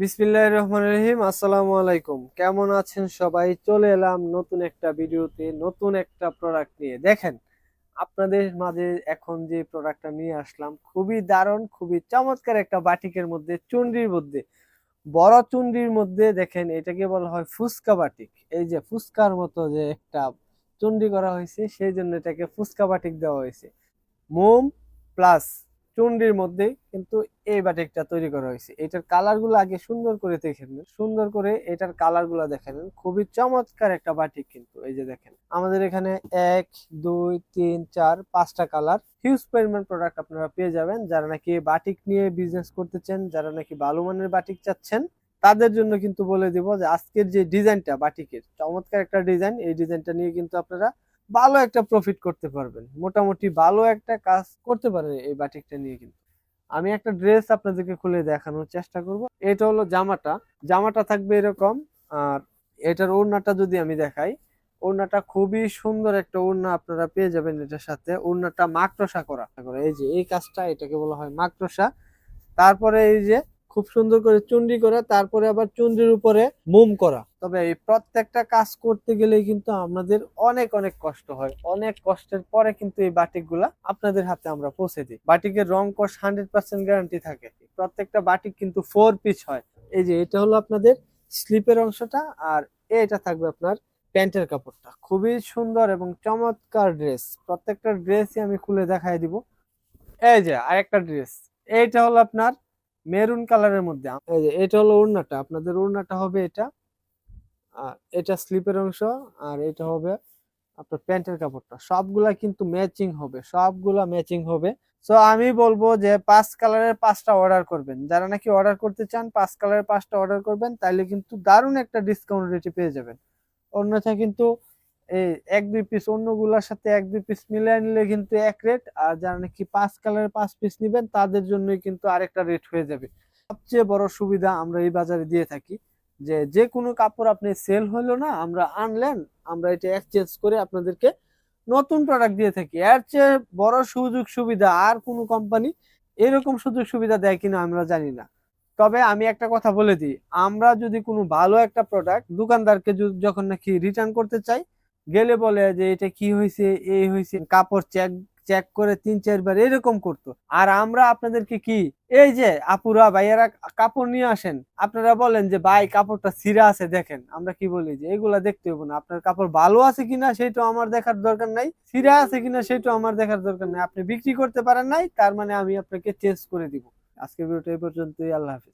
বিসমিল্লাহ রহমান রহিম, আসসালামু আলাইকুম। কেমন আছেন সবাই? চলে এলাম নতুন একটা ভিডিওতে, নতুন একটা প্রোডাক্ট নিয়ে। দেখেন, আপনাদের মাঝে এখন যে প্রোডাক্টটা নিয়ে আসলাম, খুবই দারুণ, খুবই চমৎকার একটা বাটিকের মধ্যে, চুন্ডির মধ্যে, বড় চুন্ডির মধ্যে, দেখেন, এটাকে বলা হয় ফুচকা বাটিক। এই যে ফুচকার মতো যে একটা চুন্ডি করা হয়েছে, সেই জন্য এটাকে ফুচকা বাটিক দেওয়া হয়েছে। মোম প্লাস চুন্ডির মধ্যে কিন্তু এই বাটিকটা তৈরি করা হয়েছে। এটার কালারগুলো আগে সুন্দর করে দেখে নেন সুন্দর করে এটার কালারগুলো দেখে নেন খুবই চমৎকার একটা বাটিক কিন্তু, এই যে দেখেন। আমাদের এখানে এক, দুই, তিন, চার, পাঁচটা কালার। হিউজ পরিমাণ প্রোডাক্ট আপনারা পেয়ে যাবেন। যারা নাকি বাটিক নিয়ে বিজনেস করতে চান, যারা নাকি ভালো মানের বাটিক চাচ্ছেন, তাদের জন্য কিন্তু বলে দিব যে আজকের যে ডিজাইনটা বাটিকের, চমৎকার একটা ডিজাইন এই ডিজাইনটা নিয়ে কিন্তু আপনারা ভালো একটা প্রফিট করতে পারবেন। মোটামুটি ভালো একটা কাজ করতে পারেন এই বাটিকটা নিয়ে কিন্তু। আমি একটা ড্রেস আপনাদেরকে খুলে দেখানোর চেষ্টা করব। এটা হলো জামাটা। জামাটা থাকবে এরকম। আর এটার ওড়নাটা যদি আমি দেখাই, ওড়নাটা খুবই সুন্দর একটা ওড়না আপনারা পেয়ে যাবেন এটার সাথে। ওড়নাটা মাকড়সা করা। এই যে এই কাজটা, এটাকে বলা হয় মাকড়সা। তারপরে এই যে খুব সুন্দর করে চুন্ডি করা, তারপরে আবার চুন্ডির উপরে মোম করা। তবে এই প্রত্যেকটা কাজ করতে গেলে কিন্তু আমাদের অনেক অনেক কষ্ট হয়। অনেক কষ্টের পরে কিন্তু এই বাটিকগুলা আপনাদের হাতে আমরা পৌঁছে দিই। বাটিকের রং কষ হান্ড্রেড পার্সেন্ট গ্যারান্টি থাকে। প্রত্যেকটা বাটিক কিন্তু ফোর পিস হয়। এই যে, এটা হলো আপনাদের স্লিপের অংশটা আর এটা থাকবে আপনার প্যান্টের কাপড়টা। খুবই সুন্দর এবং চমৎকার ড্রেস। প্রত্যেকটা ড্রেসই আমি খুলে দেখাই দিব। এই যে, আরেকটা ড্রেস। এইটা হলো আপনার মেরুন কালারের মধ্যে এটা হলো ওড়নাটা, আপনাদের ওড়নাটা হবে এটা, আর এটা স্লিপের অংশ, আর এটা হবে আপনার প্যান্টের কাপড়টা, সবগুলা কিন্তু ম্যাচিং হবে, সবগুলা ম্যাচিং হবে। সো আমি বলব যে পাঁচ কালারের পাঁচটা অর্ডার করবেন, যারা নাকি অর্ডার করতে চান, পাঁচ কালারের পাঁচটা অর্ডার করবেন, তাইলে কিন্তু দারুণ একটা ডিসকাউন্ট রেটে পেয়ে যাবেন। অন্যথা কিন্তু এক, দুই পিস অন্যগুলোর সাথে এক, দুই পিস মিলিয়ে নিলে কিন্তু এক রেট আর যারা নাকি পাঁচ কালারের পাঁচ পিস নেবেন, তাদের জন্যই কিন্তু আরেকটা রেট হয়ে যাবে। সবচেয়ে বড় সুবিধা আমরা এই বাজারে দিয়ে থাকি, যে যে কোনো কাপড় আপনি সেল হলো না, আমরা আনলেন, আমরা এটা এক্সচেঞ্জ করে আপনাদেরকে নতুন প্রোডাক্ট দিয়ে থাকি। এর চেয়ে বড় সুযোগ সুবিধা আর কোনো কোম্পানি এরকম সুযোগ সুবিধা দেয় কিনা আমরা জানি না। তবে আমি একটা কথা বলে দিই, আমরা যদি কোনো ভালো একটা প্রোডাক্ট দোকানদারকে যখন নাকি রিটার্ন করতে চাই গেলে বলে যে এটা কি হয়েছে এই হয়েছে কাপড় চেক চেক করে তিন চারবার এরকম করতো। আর আমরা আপনাদেরকে কি, এই যে আপুরা ভাইয়ারা কাপড় নিয়ে আসেন, আপনারা বলেন যে, ভাই, কাপড়টা ছিঁড়া আছে, দেখেন। আমরা কি বলি যে, এগুলা দেখতে হবে না। আপনার কাপড় ভালো আছে কিনা সেটাও আমার দেখার দরকার নাই। ছিঁড়া আছে কিনা সেটাও আমার দেখার দরকার নাই। আপনি বিক্রি করতে পারেন নাই, তার মানে আমি আপনাকে চেঞ্জ করে দিব। আজকের ভিডিওটা এই পর্যন্তই। আল্লাহ হাফিজ।